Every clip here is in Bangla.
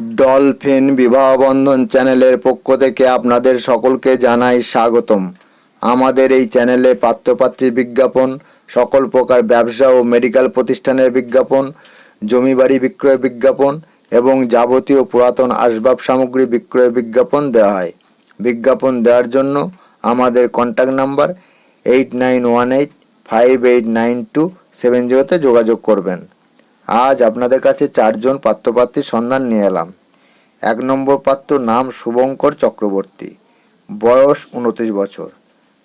ডলফিন বিবাহবন্ধন চ্যানেলের পক্ষ থেকে আপনাদের সকলকে জানাই স্বাগতম। আমাদের এই চ্যানেলে পাত্রপাত্রীর বিজ্ঞাপন, সকল প্রকার ব্যবসা ও মেডিকেল প্রতিষ্ঠানের বিজ্ঞাপন জমি বাড়ি বিক্রয় বিজ্ঞাপন এবং যাবতীয় পুরাতন আসবাব সামগ্রী বিক্রয় বিজ্ঞাপন দেওয়া হয়। বিজ্ঞাপন দেওয়ার জন্য আমাদের contact number eight nine one eight five eight nine two seven জিরোতে যোগাযোগ করবেন। আজ আপনাদের কাছে চারজন পাত্রপাত্রীর সন্ধান নিয়ে এলাম। এক নম্বর পাত্র নাম শুভঙ্কর চক্রবর্তী। বয়স উনত্রিশ বছর।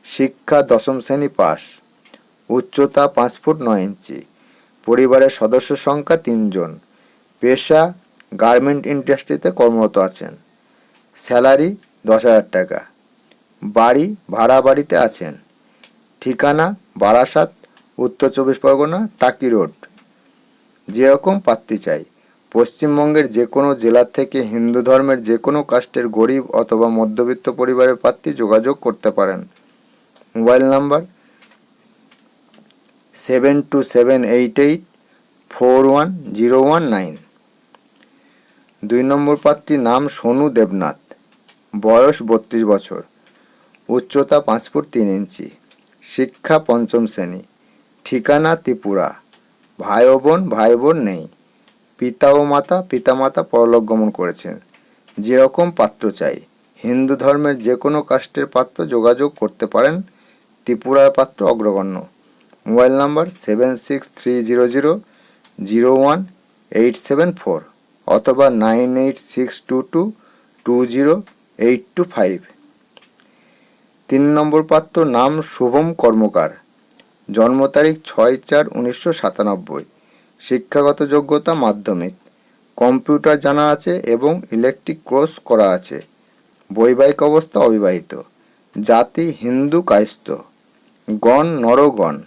শিক্ষা দশম শ্রেণি পাস। উচ্চতা পাঁচ ফুট নয় ইঞ্চি। পরিবারের সদস্য সংখ্যা তিনজন। পেশা, গার্মেন্ট ইন্ডাস্ট্রিতে কর্মরত আছেন। স্যালারি দশ হাজার টাকা। বাড়ি, ভাড়া বাড়িতে আছেন। ঠিকানা বারাসাত, উত্তর চব্বিশ পরগনা, টাকি রোড। যেরকম পাত্রী চাই। পশ্চিমবঙ্গের যে কোনো জেলা থেকে হিন্দু ধর্মের যে কোনো কাস্টের গরিব অথবা মধ্যবিত্ত পরিবারের প্রার্থী যোগাযোগ করতে পারেন। Mobile number seven two seven eight eight four one zero one nine. দুই নম্বর প্রার্থীর নাম সোনু দেবনাথ। বয়স বত্রিশ বছর। উচ্চতা পাঁচ ফুট তিন ইঞ্চি। শিক্ষা পঞ্চম শ্রেণি। ঠিকানা ত্রিপুরা। ভাই ও বোন ভাই বোন নেই। পিতা ও মাতা, পিতামাতা পরলোক গমন করেছেন। যেরকম পাত্র চাই। হিন্দু ধর্মের যে কোনো কাস্টের পাত্র যোগাযোগ করতে পারেন। ত্রিপুরার পাত্র অগ্রগণ্য। Mobile number seven six three zero zero zero one eight seven four অথবা nine eight six two two two zero eight two five. তিন নম্বর পাত্র নাম শুভম কর্মকার। জন্ম তারিখ ছয় চার উনিশশো সাতানব্বই। শিক্ষাগত যোগ্যতা মাধ্যমিক। কম্পিউটার জানা আছে এবং ইলেকট্রিক কোর্স করা আছে। বৈবাহিক অবস্থা অবিবাহিত। জাতি হিন্দু কায়স্থ। গণ নরগণ।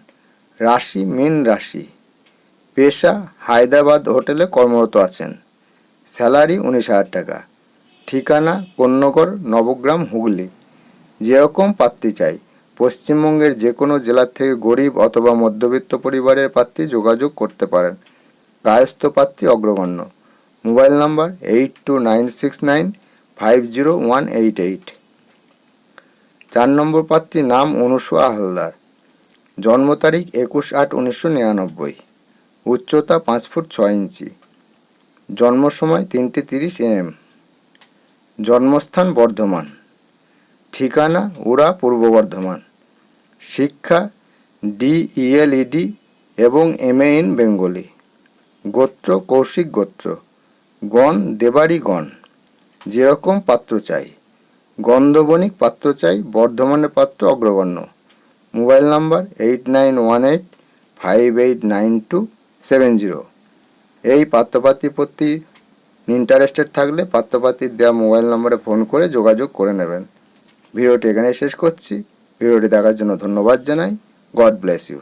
রাশি মীন রাশি। পেশা হায়দ্রাবাদ হোটেলে কর্মরত আছেন। স্যালারি উনিশ হাজার টাকা। ঠিকানা কন্যগর নবগ্রাম হুগলি। যেরকম প্রার্থী চাই। পশ্চিমবঙ্গের যে কোনো জেলা থেকে গরিব অথবা মধ্যবিত্ত পরিবারের প্রার্থী যোগাযোগ করতে পারেন। কায়স্থ প্রার্থী অগ্রগণ্য। Mobile number eight two nine six nine five zero one eight eight চার নম্বর প্রার্থী নাম অনুসুয়া হালদার। জন্ম তারিখ একুশ আট উনিশশো নিরানব্বই। উচ্চতা পাঁচ ফুট ছয় ইঞ্চি। জন্ম সময় তিনটে তিরিশ এম। জন্মস্থান বর্ধমান। ঠিকানা উড়া পূর্ব বর্ধমান। শিক্ষা ডিইএলইডি এবং এম এ ইন বেঙ্গলি গোত্র, কৌশিক গোত্র। গণ দেবাড়ি গণ। যেরকম পাত্র চাই। গন্ধবণিক পাত্র চাই, বর্ধমানের পাত্র অগ্রগণ্য। Mobile number eight nine one eight five eight nine two seven zero. এই পাত্রপাত্রী প্রতি ইন্টারেস্টেড থাকলে পাত্রপাত্রীর দেওয়া মোবাইল নম্বরে ফোন করে যোগাযোগ করে নেবেন। ভিডিওটি এখানে শেষ করছি। ভিডিওটি দেখার জন্য ধন্যবাদ জানাই। God bless you